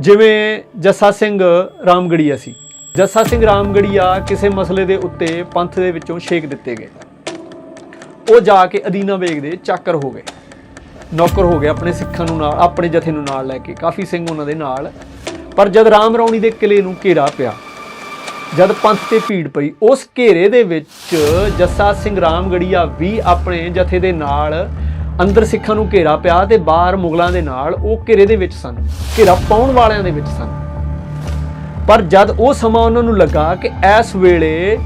ਜਿਵੇਂ ਜੱਸਾ ਸਿੰਘ ਰਾਮਗੜੀਆ ਸੀ। ਜੱਸਾ ਸਿੰਘ ਰਾਮਗੜੀਆ ਕਿਸੇ ਮਸਲੇ ਦੇ ਉੱਤੇ ਪੰਥ ਦੇ ਵਿੱਚੋਂ ਛੇਕ ਦਿੱਤੇ ਗਏ। ਉਹ ਜਾ ਕੇ ਅਦੀਨਾ ਵੇਗ ਦੇ ਚਾਕਰ ਹੋ ਗਏ। ਨੌਕਰ ਹੋ ਗਏ ਆਪਣੇ ਸਿੱਖਾਂ ਨੂੰ ਨਾਲ, ਆਪਣੇ ਜਥੇ ਨੂੰ ਨਾਲ ਲੈ ਕੇ। ਕਾਫੀ ਸਿੰਘ ਉਹਨਾਂ ਦੇ ਨਾਲ। ਪਰ ਜਦ ਰਾਮ ਰੌਣੀ ਦੇ ਕਿਲੇ ਨੂੰ ਘੇਰਾ ਪਿਆ, ਜਦ ਪੰਥ ਤੇ ਭੀੜ ਪਈ, ਉਸ ਘੇਰੇ ਦੇ ਵਿੱਚ ਜੱਸਾ ਸਿੰਘ ਰਾਮਗੜੀਆ ਵੀ ਆਪਣੇ ਜਥੇ ਦੇ ਨਾਲ ਅੰਦਰ ਸਿੱਖਾਂ ਨੂੰ ਘੇਰਾ ਪਿਆ ਤੇ ਬਾਹਰ ਮੁਗਲਾਂ ਦੇ ਨਾਲ ਉਹ ਘੇਰੇ ਦੇ ਵਿੱਚ ਸਨ, ਘੇਰਾ ਪਾਉਣ ਵਾਲਿਆਂ ਦੇ ਵਿੱਚ ਸਨ। ਪਰ ਜਦ ਉਹ ਸਮਾਂ ਉਹਨਾਂ ਨੂੰ ਲੱਗਾ ਕਿ ਇਸ ਵੇਲੇ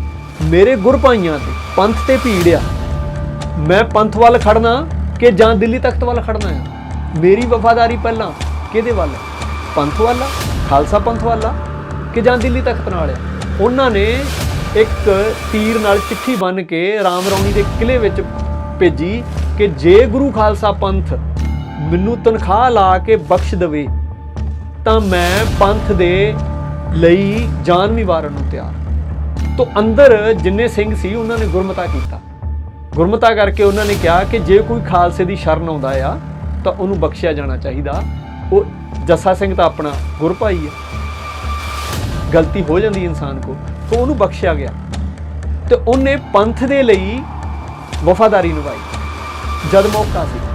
ਮੇਰੇ ਗੁਰਪਾਈਆਂ ਤੇ ਪੰਥ ਤੇ ਭੀੜ ਆ, ਮੈਂ ਪੰਥ ਵੱਲ ਖੜਨਾ ਕਿ ਜਾਂ ਦਿੱਲੀ ਤਖਤ ਵੱਲ ਖੜਨਾ ਆ? ਮੇਰੀ ਵਫਾਦਾਰੀ ਪਹਿਲਾਂ ਕਿਹਦੇ ਵੱਲ ਪੰਥ ਵੱਲ ਆ? ਖਾਲਸਾ ਪੰਥ ਵੱਲ ਆ ਕਿ ਜਾਂ ਦਿੱਲੀ ਤਖਤ ਨਾਲ ਆ? ਉਹਨਾਂ ਨੇ ਇੱਕ ਤੀਰ ਨਾਲ ਚਿੱਠੀ ਬੰਨ ਕੇ ਰਾਮ ਰੌਣੀ ਦੇ ਕਿਲੇ ਵਿੱਚ ਭੇਜੀ ਕਿ ਜੇ ਗੁਰੂ ਖਾਲਸਾ ਪੰਥ ਮੈਨੂੰ ਤਨਖਾਹ ਲਾ ਕੇ ਬਖਸ਼ ਦੇਵੇ, ਤਾਂ ਮੈਂ ਪੰਥ ਦੇ ਲਈ ਜਾਨ ਵੀ ਵਾਰਨ ਨੂੰ ਤਿਆਰ ਤੋਂ ਅੰਦਰ ਜਿੰਨੇ ਸਿੰਘ ਸੀ, ਉਹਨਾਂ ਨੇ ਗੁਰਮਤਾ ਕੀਤਾ। ਗੁਰਮਤਾ ਕਰਕੇ ਉਹਨਾਂ ਨੇ ਕਿਹਾ ਕਿ ਜੇ ਕੋਈ ਖਾਲਸੇ ਦੀ ਸ਼ਰਨ ਆਉਂਦਾ ਆ, ਤਾਂ ਉਹਨੂੰ ਬਖਸ਼ਿਆ ਜਾਣਾ ਚਾਹੀਦਾ। ਉਹ ਜੱਸਾ ਸਿੰਘ ਤਾਂ ਆਪਣਾ ਗੁਰਭਾਈ ਹੈ ਗਲਤੀ ਹੋ ਜਾਂਦੀ ਇਨਸਾਨ ਕੋ ਤਾਂ ਉਹਨੂੰ ਬਖਸ਼ਿਆ ਗਿਆ। ਤੇ ਉਹਨੇ ਪੰਥ ਦੇ ਲਈ ਵਫਾਦਾਰੀ ਨਿਭਾਈ। ਜਦ ਮੌਕਾ ਸੀ